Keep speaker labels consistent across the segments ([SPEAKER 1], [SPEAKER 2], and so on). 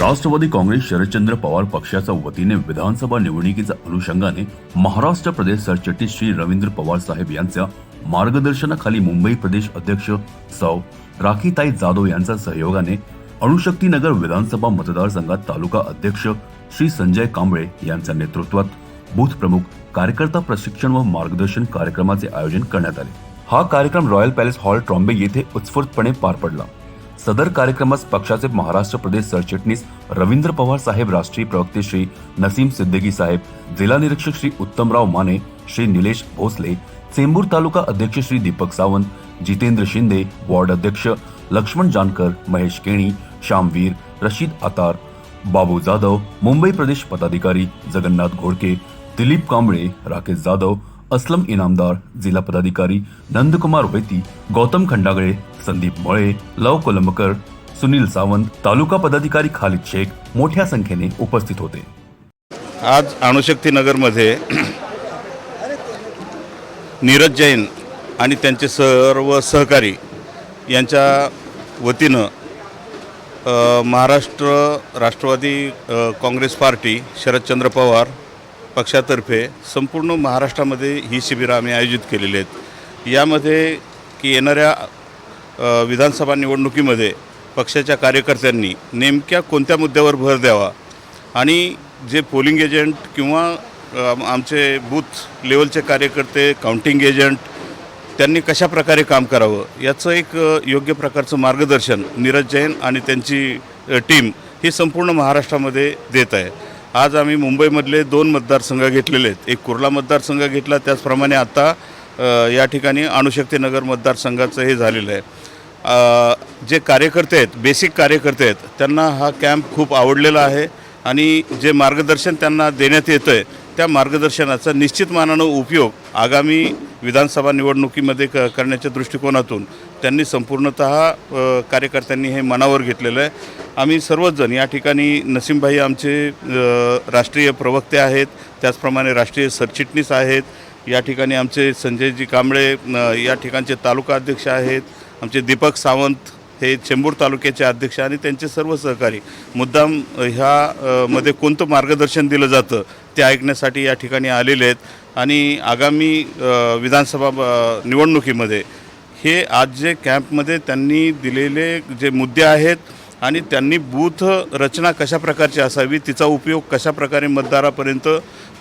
[SPEAKER 1] राष्ट्रवादी काँग्रेस शरदचंद्र पवार पक्षाच्या वतीने विधानसभा निवडणुकीच्या अनुषंगाने महाराष्ट्र प्रदेश सरचिटणीस श्री रवींद्र पवार साहेब यांच्या मार्गदर्शनाखाली मुंबई प्रदेश अध्यक्ष सौ राखीताई जाधव यांच्या सहयोगाने अणुशक्तीनगर विधानसभा मतदारसंघात तालुका अध्यक्ष श्री संजय कांबळे यांच्या नेतृत्वात बूथ प्रमुख कार्यकर्ता प्रशिक्षण व मार्गदर्शन कार्यक्रमाचे आयोजन करण्यात आले. हा कार्यक्रम रॉयल पॅलेस हॉल ट्रॉम्बे येथे उत्स्फूर्तपणे पार पडला. सदर कार्यक्रमास पक्षाचे महाराष्ट्र प्रदेश सरचिटणीस रवींद्र पवार साहेब, राष्ट्रीय प्रवक्ते श्री नसीम सिद्दीकी साहेब, जिल्हा निरीक्षक श्री उत्तमराव माने, श्री निलेश भोसले, चेंबूर तालुका अध्यक्ष श्री दीपक सावंत, जितेंद्र शिंदे, वार्ड अध्यक्ष लक्ष्मण जानकर, महेश केणी, श्यामवीर, रशीद आतार बाबू जाधव, मुंबई प्रदेश पदाधिकारी जगन्नाथ घोडके, दिलीप कांबळे, राकेश जाधव असलम इनामदार जिल्हा पदाधिकारी नंदकुमार वैती गौतम खंडागळे संदीप मळे लव कोलंबकर सुनील सावंत तालुका पदाधिकारी खालिद शेख मोठ्या संख्येने उपस्थित होते.
[SPEAKER 2] आज अणुशक्तीनगरमध्ये नीरज जैन आणि त्यांचे सर्व सहकारी यांच्या वतीनं महाराष्ट्र राष्ट्रवादी काँग्रेस पार्टी शरदचंद्र पवार पक्षातर्फे संपूर्ण महाराष्ट्रामध्ये ही शिबिरं आम्ही आयोजित केलेली आहेत. यामध्ये की येणाऱ्या विधानसभा निवडणुकीमध्ये पक्षाच्या कार्यकर्त्यांनी नेमक्या कोणत्या मुद्द्यावर भर द्यावा आणि जे पोलिंग एजंट किंवा आमचे बूथ लेवलचे कार्यकर्ते काउंटिंग एजंट त्यांनी कशा प्रकारे काम करावं याचं एक योग्य प्रकारचं मार्गदर्शन नीरज जैन आणि त्यांची टीम ही संपूर्ण महाराष्ट्रामध्ये देत आहे. आज आम्ही मुंबईमधले दोन मतदारसंघ घेतलेले आहेत. एक कुर्ला मतदारसंघ घेतला त्याचप्रमाणे आता या ठिकाणी अणुशक्तीनगर मतदारसंघाचं हे झालेलं आहे. जे कार्यकर्ते आहेत बेसिक कार्यकर्ते आहेत त्यांना हा कॅम्प खूप आवडलेला आहे आणि जे मार्गदर्शन त्यांना देण्यात येतं आहे त्या मार्गदर्शनाचा निश्चित मानानं उपयोग आगामी विधानसभा निवडणुकीमध्ये क करण्याच्या दृष्टिकोनातून त्यांनी संपूर्णत कार्यकर्त्यांनी हे मनावर घेतलेलं आहे. आम्ही सर्वचजण या ठिकाणी नसीमभाई आमचे राष्ट्रीय प्रवक्ते आहेत त्याचप्रमाणे राष्ट्रीय सरचिटणीस आहेत या ठिकाणी आमचे संजयजी कांबळे या ठिकाणचे तालुका अध्यक्ष आहेत आमचे दीपक सावंत हे चेंबूर तालुक्याचे अध्यक्ष आणि त्यांचे सर्व सहकारी मुद्दाम ह्या मध्ये कोणतं मार्गदर्शन दिलं जातं ते ऐकण्यासाठी या ठिकाणी आलेले आहेत. आणि आगामी विधानसभा निवडणुकीमध्ये हे आज जे कॅम्पमध्ये त्यांनी दिलेले जे मुद्दे आहेत आणि त्यांनी बूथ रचना कशा प्रकारची असावी तिचा उपयोग कशा प्रकारे मतदारापर्यंत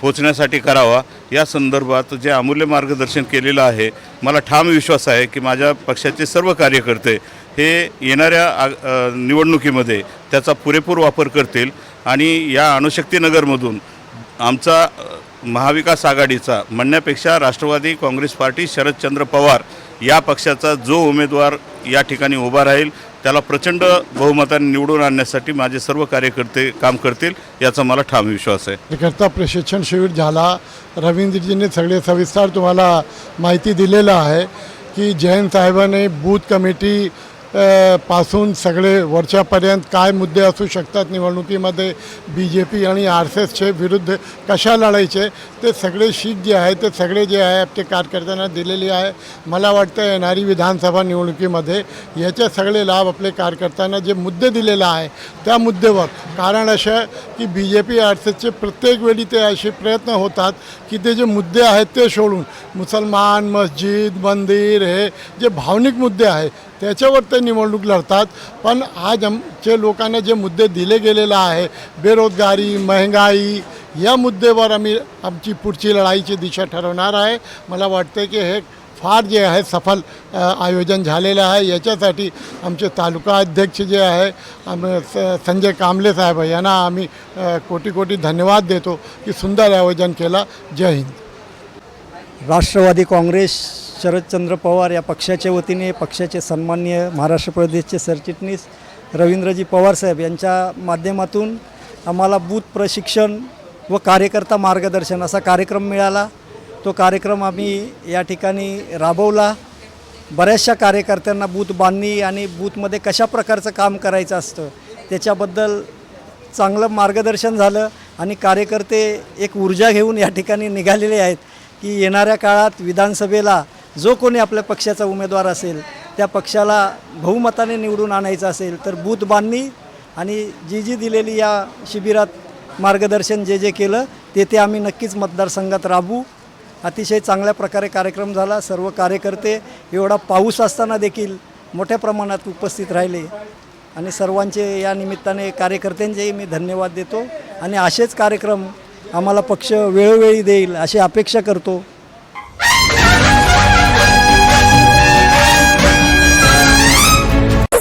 [SPEAKER 2] पोचण्यासाठी करावा या संदर्भात जे अमूल्य मार्गदर्शन केलेलं आहे मला ठाम विश्वास आहे की माझ्या पक्षाचे सर्व कार्यकर्ते हे येणाऱ्या आ- निवडणुकीमध्ये त्याचा पुरेपूर वापर करतील. आणि या अणुशक्तीनगरमधून आमचा महाविकास आघाडीचा म्हणण्यापेक्षा राष्ट्रवादी काँग्रेस पार्टी शरदचंद्र पवार या पक्षाचा जो उमेदवार या ठिकाणी उभा राहील त्याला प्रचंड बहुमताने निवडून आणण्यासाठी माझे सर्व कार्यकर्ते काम करतील याचा मला ठाम विश्वास आहे.
[SPEAKER 3] कार्यकर्ता प्रशिक्षण शिबिर झाला रवींद्रजींनी सगळे सविस्तर तुम्हाला माहिती दिलेलं आहे की जयंत साहेबांनी बूथ कमिटी पासून सगळे वरच्यापर्यंत काय मुद्दे असू शकतात निवडणुकीमध्ये बी जे पी आणि आर एस एसचे विरुद्ध कशा लढायचे ते सगळे शीट जे आहे ते सगळे जे आहे ते कार्यकर्त्यांना दिलेली आहे. मला वाटतं येणारी विधानसभा निवडणुकीमध्ये याचे सगळे लाभ आपले कार्यकर्त्यांना जे मुद्दे दिलेला आहे त्या मुद्द्यावर कारण असं की B J P R S एसचे प्रत्येक वेळी ते असे प्रयत्न होतात की ते जे मुद्दे आहेत ते सोडून. मुसलमान मस्जिद मंदिर हे जे भावनिक मुद्दे आहे त्याच्यावर ते निवडणूक लढतात. पण आज आमचे लोकांना जे मुद्दे दिले गेलेला आहे बेरोजगारी महंगाई या मुद्द्यावर आम्ही आमची पुढची लढाईची दिशा ठरवणार आहे. मला वाटते की हे फार जे आहे सफल आयोजन झालेलं आहे. याच्यासाठी आमचे तालुका अध्यक्ष जे आहे आम स- संजय कांबळे साहेब यांना आम्ही कोटी कोटी धन्यवाद देतो की सुंदर आयोजन केलं. जय हिंद.
[SPEAKER 4] राष्ट्रवादी काँग्रेस शरदचंद्र पवार या पक्षाच्या वतीने पक्षाचे सन्माननीय महाराष्ट्र प्रदेशचे सरचिटणीस रवींद्रजी पवारसाहेब यांच्या माध्यमातून आम्हाला बूथ प्रशिक्षण व कार्यकर्ता मार्गदर्शन असा कार्यक्रम मिळाला. तो कार्यक्रम आम्ही या ठिकाणी राबवला. बऱ्याचशा कार्यकर्त्यांना बूथ बांधणी आणि बूथमध्ये कशा प्रकारचं काम करायचं असतं त्याच्याबद्दल चांगलं मार्गदर्शन झालं आणि कार्यकर्ते एक ऊर्जा घेऊन या ठिकाणी निघालेले आहेत की येणाऱ्या काळात विधानसभेला जो कोणी आपल्या पक्षाचा उमेदवार असेल त्या पक्षाला बहुमताने निवडून आणायचं असेल तर बूथ बांधणी आणि जी जी दिलेली या शिबिरात मार्गदर्शन जे जे केलं ते ते आम्ही नक्कीच मतदारसंघात राबवू. अतिशय चांगल्या प्रकारे कार्यक्रम झाला. सर्व कार्यकर्ते एवढा पाऊस असताना देखील मोठ्या प्रमाणात उपस्थित राहिले. आणि सर्वांचे या निमित्ताने कार्यकर्त्यांचेही मी धन्यवाद देतो. आणि असेच कार्यक्रम आम्हाला पक्ष वेळोवेळी देईल अशी अपेक्षा करतो.